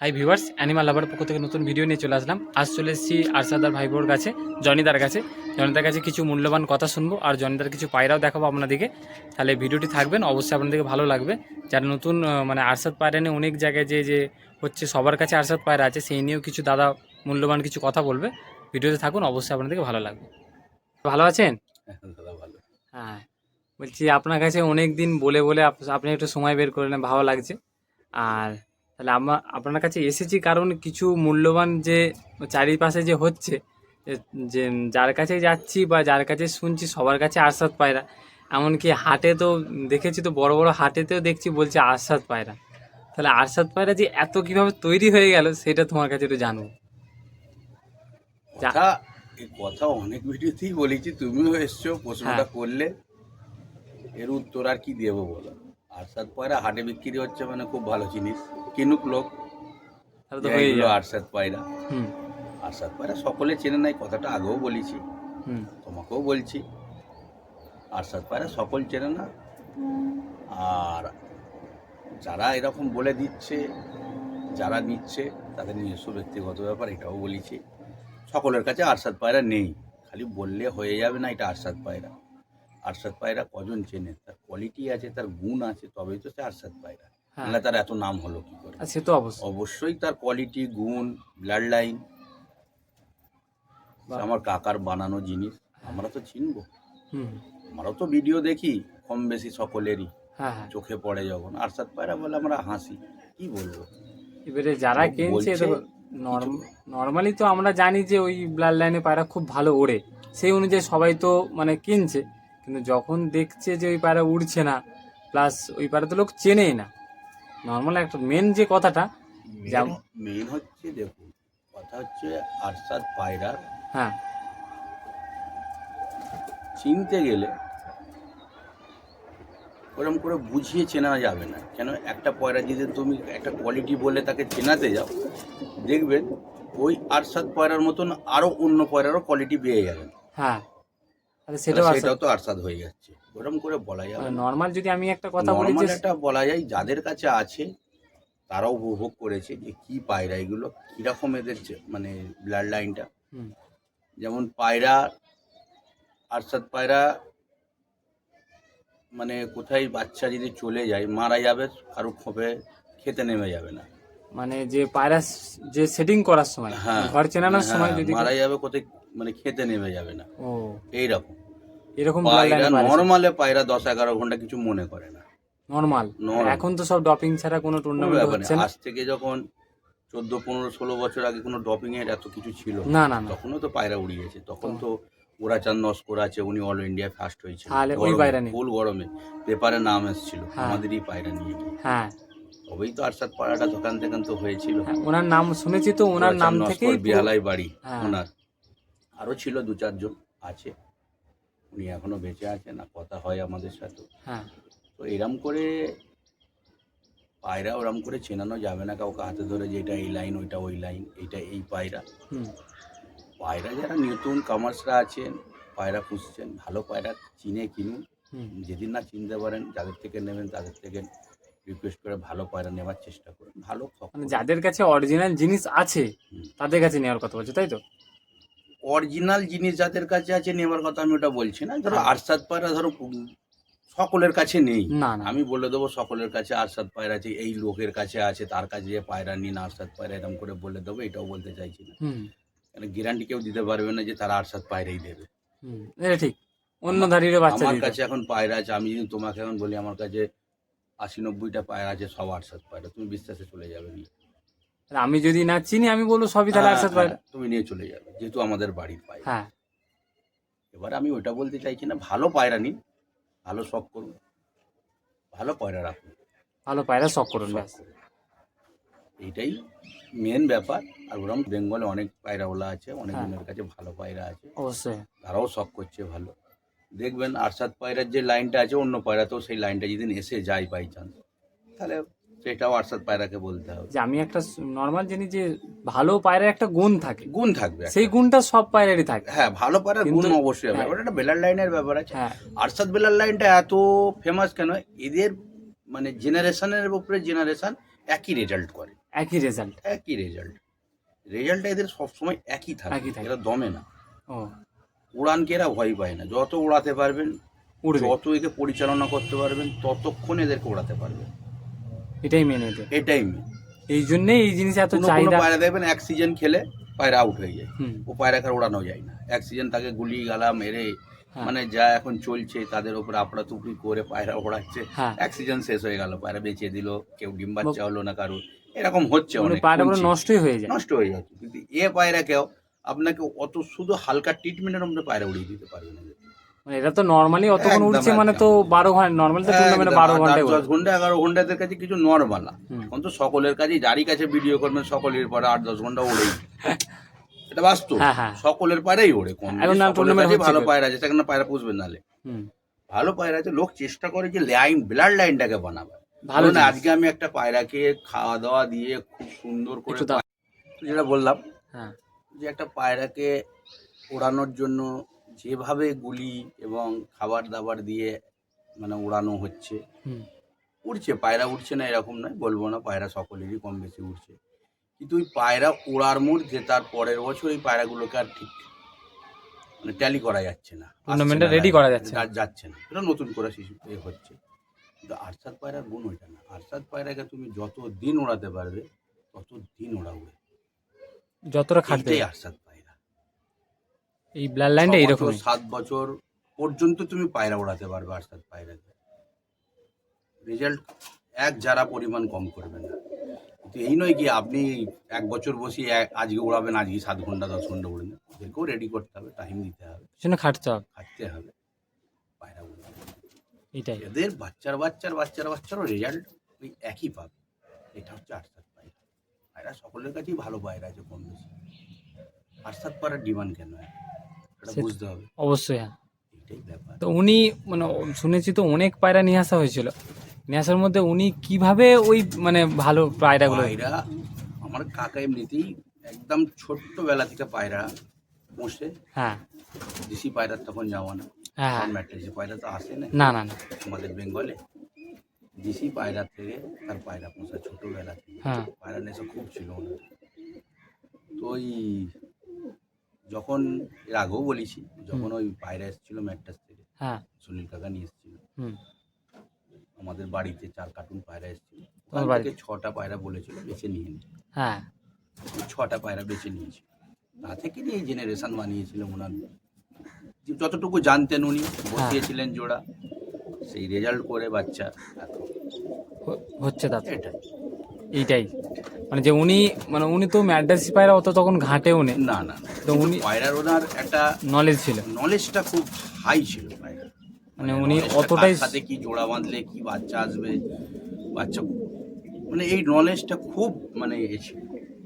Hi viewers animal লাভার পক্ষ থেকে নতুন ভিডিও নিয়ে চলে আসলাম। আজ চলে এসেছি আরশাদার ভাইবোর কাছে জনিদার কাছে। জনিদার কাছে কিছু মূল্যবান কথা শুনব আর জনিদার কিছু পায়রাও দেখাবো আপনাদেরকে। তাহলে ভিডিওটি থাকবেন অবশ্যই আপনাদেরকে ভালো লাগবে। যারা নতুন মানে আরশাদ পায়রা নিয়ে অনেক জায়গায় যে যে হচ্ছে সবার কাছে আরশাদ পায়রা আছে সেই নিয়েও কিছু দাদা মূল্যবান কিছু কথা বলবে। ভিডিওতে থাকুন অবশ্যই আপনাদেরকে ভালো লাগবে। ভালো আছেন? দাদা হ্যাঁ বলছি আপনার কাছে অনেক দিন বলে বলে আপনি একটু সময় বের করলেন ভালো লাগছে। আর তাহলে আমরা আপনার কাছে এসেছি কারণ কিছু মূল্যবান যে চারিপাশে যে হচ্ছে যে- যার কাছে যাচ্ছি বা যার কাছে শুনছি সবার কাছে আরশাদ পায়রা এমনকি হাটে তো দেখেছি তো বড় বড় হাটেতেও দেখছি বলছে আরশাদ পায়রা তাহলে আরশাদ পায়রা যে এত কীভাবে তৈরি হয়ে গেল সেটা তোমার কাছে একটু জানব। কথা অনেক ভিডিওতেই বলেছি তুমিও এসছো প্রশ্নটা হ্যাঁ। করলে। এর উত্তর আর কি দেবো বলো? আরসাদ পায়রা হাটে বিক্রি হচ্ছে মানে খুব ভালো জিনিস। কিনুক লোক আরসাদ পায়রা। হুম। আরসাদ পায়রা সকলে চেনে নাই কথাটা আগেও বলেছি। হুম। তোমাকেও বলছি আরসাদ পায়রা সকল চেনে না। আর যারা এরকম বলে দিচ্ছে যারা নিচ্ছে তাদের নিজস্ব ব্যক্তিগত ব্যাপার এটাও বলেছি। সকলের কাছে আরসাদ পায়রা নেই খালি বললে হয়ে যাবে না এটা আরসাদ পায়রা। আরসাদ পায়রা কজন চেনে? তার কোয়ালিটি আছে তার গুণ আছে তবেই তো সে আরসাদ পায়রা। হ্যাঁ। নাহলে তার এত নাম হলো কি করে? সে তো অবশ্যই। অবশ্যই তার কোয়ালিটি গুণ ব্লাড লাইন। আমার কাকার বানানো জিনিস আমরা তো চিনবো। হুম। আমরাও তো ভিডিও দেখি কম বেশি সকলেরই। হ্যাঁ হ্যাঁ। চোখে পড়ে যখন। আরসাদ পায়রা বলে আমরা হাসি। কি বলব? এবারে যারা কিনছে নর্মালি তো আমরা জানি যে ওই ব্লাড লাইনে পায়রা খুব ভালো ওড়ে। সেই অনুযায়ী সবাই তো মানে কিনছে। কিন্তু যখন দেখছে যে ওই পায়রা উড়ছে না প্লাস ওই পায়রা তো লোক চেনেই না। নর্মাল একটা মেন যে কথাটা মেন হচ্ছে দেখুন কথা হচ্ছে আরসাদ পায়রা হ্যাঁ। চিনতে গেলে ওরকম করে বুঝিয়ে চেনা যাবে না। কেন একটা পয়রা যদি তুমি একটা কোয়ালিটি বলে তাকে চেনাতে যাও দেখবেন ওই আরসাদ পয়রার মতন আরও অন্য পয়রারও কোয়ালিটি পেয়ে যাবেন। হ্যাঁ। তাহলে সেটাও সেটাও তো আরসাদ হয়ে যাচ্ছে। ওরকম করে বলা যাবে নর্মাল যদি আমি একটা কথা বলি যে একটা বলা যায় যাদের কাছে আছে তারাও উপভোগ করেছে যে কি পায়রা এগুলো কীরকম এদের মানে ব্লাড লাইনটা যেমন পায়রা আরসাদ পায়রা মানে কোথায় বাচ্চা যদি চলে যায় মারা যাবে কারও খোপে খেতে নেমে যাবে না। মানে যে পায়রা যে সেটিং করার সময় হ্যাঁ ঘর চেনানোর সময় হ্যাঁ, যদি মারা যাবে কোথায় মানে খেতে নেমে যাবে না। এইরকম। এরকম পায়রা নর্মালে পায়রা দশ এগারো ঘণ্টা কিছু মনে করে না। নর্মাল এখন তো সব ডপিং ছাড়া কোনো টুর্নামেন্ট হচ্ছে না। আজ থেকে যখন চোদ্দ পনেরো ষোলো বছর আগে কোনো ড্রপিং এর এত কিছু ছিল না। না তখনও তো পায়রা উড়িয়েছে। তখন তো ওরাচাঁদ নস্কর আছে উনি অল ইন্ডিয়া ফার্স্ট তাহলে ওই গরমে, পায়রা। ফুল গরমে। পেপারে নাম এসেছিল হ্যাঁ। আমাদেরই পায়রা নিয়ে। হ্যাঁ। তবেই তো আরসাদ পাড়াটা দোকান থেকে তো হয়েছিল। হ্যাঁ, ওনার নাম শুনেছি তো ওনার নাম বিহালাই বাড়ি হ্যাঁ। ওনার। আরও ছিল দু চারজন আছে। উনি এখনও বেঁচে আছেন না কথা হয় আমাদের সাথে হ্যাঁ। তো এরম করে পায়রা ওরম করে চেনানো যাবে না কাউকে হাতে ধরে যে এটা এই লাইন ওইটা ওই লাইন এইটা এই পায়রা। হুম। পায়রা যারা নতুন কামার্সরা আছেন পায়রা পুষছেন ভালো পায়রা চিনে কিনুন। হুম। যেদিন না চিনতে পারেন যাদের থেকে নেবেন তাদের থেকে রিকোয়েস্ট করে ভালো পায়রা নেওয়ার চেষ্টা করুন। ভালো মানে যাদের কাছে অরিজিনাল জিনিস আছে। তাদের কাছে নেওয়ার কথা বলছে তাই তো? অরিজিনাল জিনিস যাদের কাছে আছে নেওয়ার কথা আমি ওটা বলছি না। ধরো হ্যাঁ। আরসাদ পায়রা ধরো সকলের কাছে নেই। না আমি বলে দেবো সকলের কাছে আরসাদ পায়রা আছে এই লোকের কাছে আছে তার কাছে যে পায়রা নিন আরসাদ পায়রা এরকম করে বলে দেবো এটাও বলতে চাইছি না। গ্যারান্টি কেউ দিতে পারবে না যে তারা আরসাদ পায়রাই দেবে। ঠিক। অন্য ধারিরও বাচ্চা আমার কাছে এখন পায়রা আছে আমি যদি তোমাকে এখন বলি আমার কাছে আশি নব্বইটা পায়রা আছে সব আটসাত পায়রা। তুমি বিশ্বাসে চলে যাবে আমি যদি না চিনি আমি বলব সবই তাহলে হ্যাঁ, আরশাদ হ্যাঁ, পায়রা তুমি নিয়ে চলে যাবে যেহেতু আমাদের বাড়ির পায়রা হ্যাঁ। এবার আমি ওইটা বলতে চাইছি না ভালো পায়রা নিন ভালো শখ করুন ভালো পায়রা রাখুন। ভালো পায়রা শখ করুন ব্যাস। এইটাই মেন ব্যাপার। আর ওরকম বেঙ্গলে অনেক পায়রাওয়ালা আছে অনেক হ্যাঁ। জনের কাছে ভালো পায়রা আছে। অবশ্যই। তারাও শখ করছে ভালো। দেখবেন আরশাদ পায়রার যে লাইনটা আছে অন্য পায়রাতেও সেই লাইনটা যেদিন এসে যায় বাই চান্স তাহলে সেটাও আরশাদ পায়রাকে বলতে হবে। যে আমি একটা নর্মাল জানি যে ভালো পায়রার একটা গুণ থাকে গুণ থাকবে সেই গুণটা সব পায়রারই থাকে। হ্যাঁ ভালো পায়রার গুণ অবশ্যই হবে। হ্যাঁ। ওটা একটা বেলার লাইনের ব্যাপার আছে। হ্যাঁ। আরশাদ বেলার লাইনটা এত ফেমাস কেন? এদের মানে জেনারেশনের উপরে জেনারেশন একই রেজাল্ট করে। একই রেজাল্ট একই রেজাল্ট রেজাল্টটা এদের সবসময় একই থাকে। একই থাকে। এরা দমে না। উড়ানকে এরা ভয় পায় না। যত উড়াতে পারবেন যত একে পরিচালনা করতে পারবেন ততক্ষণ এদেরকে উড়াতে পারবেন। এটাই মেন এদের এটাই main। এই জন্যই এই জিনিস এত চাহিদা পায়রা দেখবেন এক সিজন খেলে পায়রা আউট হয়ে যায়। ও পায়রাকে আর ওড়ানো যায় না। এক সিজন তাকে গুলি গালা মেরে হ্যাঁ। মানে যা এখন চলছে তাদের উপরে আপড়া তুপড়ি করে পায়রা ওড়াচ্ছে। হ্যাঁ। এক সিজন শেষ হয়ে গেল পায়রা বেঁচে দিল কেউ ডিম বাচ্চা হলো না কারোর। এরকম হচ্ছে মানে অনেক পায়রা পুরো নষ্টই হয়ে যায়। নষ্ট হয়ে যাচ্ছে। কিন্তু এ পায়রা কেউ আপনাকে অত শুধু হালকা ট্রিটমেন্টের মধ্যে পায়রা উড়িয়ে দিতে পারবে না। মানে এটা তো নর্মালি অতক্ষণ উঠছে মানে তো বারো ঘণ্টা নর্মালি তো টুর্নামেন্টে বারো আট, ঘন্টায় দশ ঘণ্টা এগারো ঘণ্টা এদের কাছে কিছু নর্মাল না। তো সকলের কাছে যারই কাছে ভিডিও করবেন সকলের পরে আট দশ ঘণ্টা ওড়েই। এটা বাস্তব। হ্যাঁ, হ্যাঁ। সকলের পায়রাই ওড়ে কম না ভালো। পায়রা আছে সেখানে পায়রা পুষবেন নালে ভালো পায়রা আছে লোক চেষ্টা করে যে লাইন ব্লাড লাইনটাকে বানাবে। ভালো জিনিস। আজকে আমি একটা পায়রাকে খাওয়া দাওয়া দিয়ে খুব সুন্দর করে যেটা বললাম হ্যাঁ। যে একটা পায়রাকে ওড়ানোর জন্য যেভাবে গুলি এবং খাবার দাবার দিয়ে মানে উড়ানো হচ্ছে উড়ছে পায়রা উঠছে না এরকম নয় বলব না পায়রা সকলেরই কম বেশি উঠছে কিন্তু ওই পায়রা ওড়ার মধ্যে তার পরের বছর ওই পায়রাগুলোকে আর ঠিক মানে ট্যালি করা যাচ্ছে না ready লাইনে। করা যাচ্ছে না। যাচ্ছে না। এটা নতুন করে শিশু হচ্ছে। কিন্তু আরসাদ পায়রার গুণ ওইটা না। আরসাদ পায়রাকে তুমি যত দিন ওড়াতে পারবে তত দিন ওড়াবে যতটা খাটতে পায়রা। এই ব্লাড লাইনটা এইরকম সাত বছর পর্যন্ত তুমি পায়রা ওড়াতে পারবে আরসাদ পায়রাকে রেজাল্ট এক যারা পরিমাণ কম করবে না। কিন্তু এই নয় কি আপনি এক বছর বসিয়ে আজকে উড়াবেন আজকে সাত ঘণ্টা দশ ঘণ্টা উড়বেন ওদেরকেও রেডি করতে হবে টাইম দিতে হবে। জন্য খাটতে হবে। খাটতে হবে। পায়রা এটাই। এদের বাচ্চার বাচ্চার বাচ্চার বাচ্চারও রেজাল্ট ওই একই পাবে। এটা হচ্ছে আটসাত পায়রা। পায়রা সকলের কাছেই ভালো পায়রা আছে কম বেশি। আটসাত পায়রার ডিমান্ড কেন বুঝতে হবে। অবশ্যই হ্যাঁ। তো উনি মানে শুনেছি তো অনেক পায়রা নিয়ে আসা হয়েছিল। নিয়ে আসার মধ্যে উনি কীভাবে ওই মানে ভালো পায়রাগুলো পায়রা আমার কাকা এমনিতেই একদম ছোট্টবেলা থেকে পায়রা পোষে। হ্যাঁ। দেশি পায়রা তখন যাওয়া না। হ্যাঁ। ম্যাট্রিক্সে পায়রা তো আসে না। না না না। আমাদের বেঙ্গলে। দেশি পায়রা থেকে তার পায়রা পোষা ছোটবেলা থেকে। হ্যাঁ। পায়রা নেশা খুব ছিল ওনার। তো ওই যখন এর আগেও বলেছি যখন ওই পায়রা এসেছিল ম্যাট্রাস থেকে হ্যাঁ। সুনীল কাকা নিয়ে এসেছিল। হুম। আমাদের বাড়িতে চার কার্টুন পায়রা এসেছিল। বাড়িতে? ছটা পায়রা বলেছিল বেছে নিয়ে নি। হ্যাঁ। ছটা পায়রা বেছে নিয়েছি তা থেকে নিয়ে জেনারেশন বানিয়েছিলেন ওনার। যতটুকু জানতেন উনি বসিয়েছিলেন জোড়া সেই রেজাল্ট করে বাচ্চা এত হচ্ছে দাদা এটাই। এইটাই। মানে যে উনি মানে উনি তো ম্যাড্রাসি পায়রা অত তখন ঘাটেও নেই। না না তো উনি- পায়রার ওনার একটা নলেজ ছিল। নলেজটা খুব হাই ছিল পায়রা মানে উনি অতটাই সাথে কি জোড়া বাঁধলে কি বাচ্চা আসবে বাচ্চা মানে এই নলেজটা খুব মানে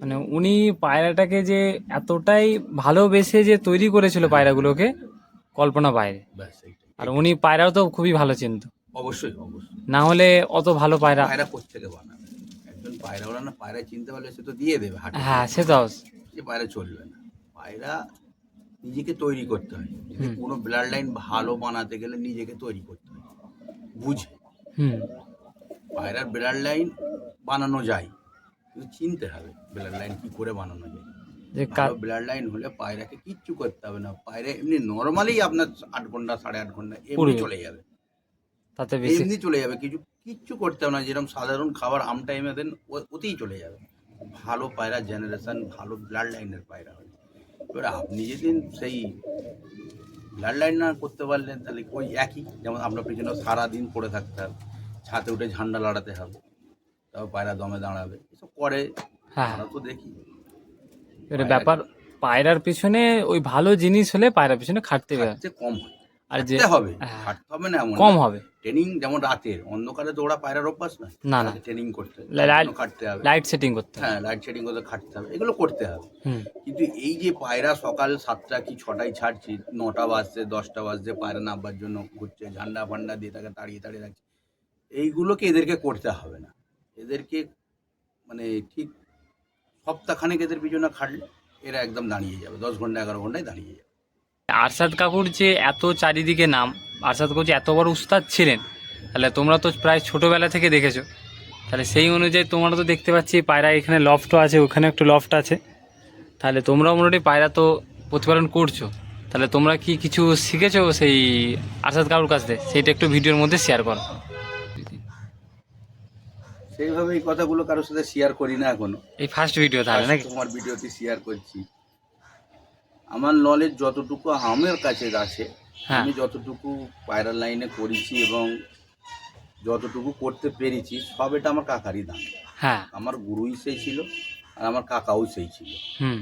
মানে উনি পায়রাটাকে যে এতটাই ভালোবেসে যে তৈরি করেছিল পায়রাগুলোকে কল্পনা বাইরে আর উনি পায়রাও তো খুবই ভালো চিনত। অবশ্যই অবশ্যই। না হলে অত ভালো পায়রা পায়রা কোথেকে একজন পায়রা ওরা না পায়রা চিনতে পারলে সে তো দিয়ে দেবে হ্যাঁ সে তো। সে পায়রা চলবে না। পায়রা নিজেকে তৈরি করতে হয়। যদি কোনো ব্লাড লাইন ভালো বানাতে গেলে নিজেকে তৈরি করতে হয়। বুঝে? পায়রার ব্লাড লাইন বানানো যায়। কিন্তু চিনতে হবে ব্লাড লাইন কি করে বানানো যায়। যে ভালো ব্লাড লাইন হলে পায়রাকে কিচ্ছু করতে হবে না। পায়রা এমনি নর্মালি আপনার আট ঘণ্টা সাড়ে আট ঘণ্টা এমনি। চলে যাবে। তাতে বেশি এমনি চলে যাবে। কিছু কিচ্ছু করতে হবে না যেরকম সাধারণ খাবার আম টাইমে দেন ওতেই চলে যাবে। ভালো পায়রা জেনারেশন ভালো ব্লাড লাইনের পায়রা হয়। এবার আপনি যেদিন সেই ব্লাড লাইন না করতে পারলেন তাহলে ওই একই। যেমন আপনার পিছনে সারাদিন পড়ে থাকতে হবে ছাতে উঠে ঝান্ডা লড়াতে হবে তারপর পায়রা দমে দাঁড়াবে এসব করে। হ্যাঁ। আমরা তো দেখি। ব্যাপার পায়রার পিছনে ওই ভালো জিনিস হলে পায়রার পিছনে খাটতে হবে। খাটতে কম হয়। আর যে হবে হ্যাঁ। খাটতে হবে না এমন কম হবে। ট্রেনিং যেমন রাতের অন্ধকারে তো ওরা পায়রার অভ্যাস না না। না ট্রেনিং করতে খাটতে হবে। লাইট সেটিং করতে হ্যাঁ লাইট শেডিং করতে খাটতে হবে এগুলো করতে হবে। কিন্তু এই যে পায়রা সকাল সাতটা কি ছটায় ছাড়ছি নটা বাজছে দশটা বাজছে পায়রা নামবার জন্য ঘুরছে ঝান্ডা ফান্ডা দিয়ে তাকে তাড়িয়ে তাড়িয়ে রাখছে এইগুলোকে এদেরকে করতে হবে না। এদেরকে মানে ঠিক সপ্তাহখানেক এদের পিছনে খাটলে এরা একদম দাঁড়িয়ে যাবে দশ ঘণ্টা এগারো ঘন্টায় দাঁড়িয়ে যাবে। আরশাদ কাকুর যে এত চারিদিকে নাম আরশাদ কাকু যে এত বড় উস্তাদ ছিলেন তাহলে তোমরা তো প্রায় ছোটোবেলা থেকে দেখেছ। তাহলে সেই অনুযায়ী তোমরা তো দেখতে পাচ্ছি পায়রা এখানে লফটও আছে ওখানে একটু লফট আছে। তাহলে তোমরাও মোটামুটি পায়রা তো প্রতিপালন করছ। তাহলে তোমরা কি কিছু শিখেছো সেই আরশাদ কাকুর কাছ থেকে? সেইটা একটু ভিডিওর মধ্যে শেয়ার করো। সেইভাবে এই কথাগুলো কারোর সাথে শেয়ার করি না এখনও। এই ফার্স্ট ভিডিও তাহলে নাকি? তোমার ভিডিওতে শেয়ার করছি। আমার নলেজ যতটুকু আমার কাছে আছে হ্যাঁ। আমি যতটুকু পায়রার লাইনে করেছি এবং যতটুকু করতে পেরেছি সব এটা আমার কাকারই দান হ্যাঁ। আমার গুরুই সেই ছিল আর আমার কাকাও সেই ছিল। হুম।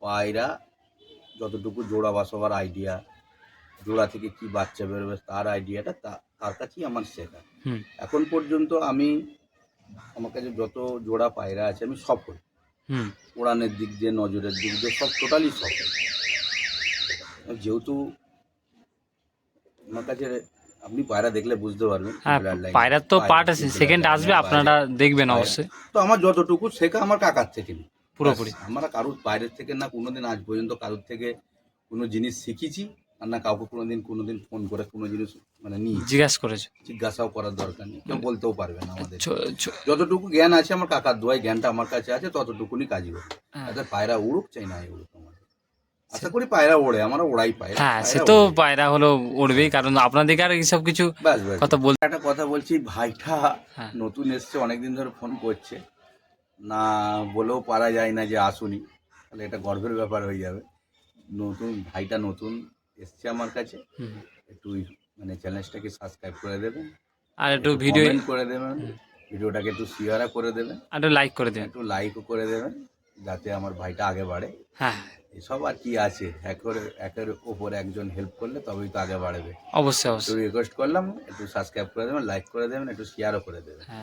পায়রা যতটুকু জোড়া বসাবার আইডিয়া জোড়া থেকে কি বাচ্চা বেরোবে তার আইডিয়াটা তা- তার কাছেই আমার শেখা। হুম। এখন পর্যন্ত আমি আমার কাছে যত জোড়া পায়রা আছে আমি সফল হুম। উড়ানের দিক দিয়ে নজরের দিক দিয়ে সব টোটালি সফল যেহেতু আমার কাছে আপনি পায়রা দেখলে বুঝতে পারবেন হ্যাঁ পায়রার তো পার্ট আছে সেকেন্ড আসবে আপনারা দেখবেন অবশ্যই তো আমার যতটুকু শেখা আমার কাকার থেকে পুরোপুরি আমরা কারোর বাইরের থেকে না কোনোদিন আজ পর্যন্ত কারোর থেকে কোনো জিনিস শিখেছি আর না কাউকে কোনোদিন কোনোদিন ফোন করে কোনো জিনিস মানে নিয়ে জিজ্ঞাসা করেছ জিজ্ঞাসাও করার দরকার নেই কেউ বলতেও পারবে না আমাদের যতটুকু জ্ঞান আছে আমার কাকার দোয়ায় জ্ঞানটা আমার কাছে আছে ততটুকুনি কাজই হবে। তাতে পায়রা উড়ুক চাই না উড়ুক আশা করি পায়রা ওড়ে আমরা ওড়াই পায়রা। হ্যাঁ সে তো পায়রা হলো উঠবেই কারণ আপনাদেরকে আর এইসব কিছু কথা বল একটা কথা বলছি ভাইটা হ্যাঁ। নতুন এসছে অনেকদিন ধরে ফোন করছে। না বলেও পারা যায় না যে আসুনি। তাহলে এটা গর্বের ব্যাপার হয়ে যাবে। নতুন ভাইটা নতুন এসছে আমার কাছে। একটু মানে চ্যানেলটাকে সাবস্ক্রাইব করে দেবেন। আর একটু ভিডিও করে দেবেন। ভিডিওটাকে একটু শেয়ারও করে দেবেন। আর একটু লাইক করে দেবেন। একটু লাইকও করে দেবেন যাতে আমার ভাইটা আগে বাড়ে। হ্যাঁ। এসব আর কি আছে। একের একের ওপর একজন হেল্প করলে তবেই তো আগে বাড়বে। অবশ্যই অবশ্যই। রিকোয়েস্ট করলাম একটু সাবস্ক্রাইব করে দেবেন লাইক করে দেবেন একটু শেয়ারও করে দেবেন।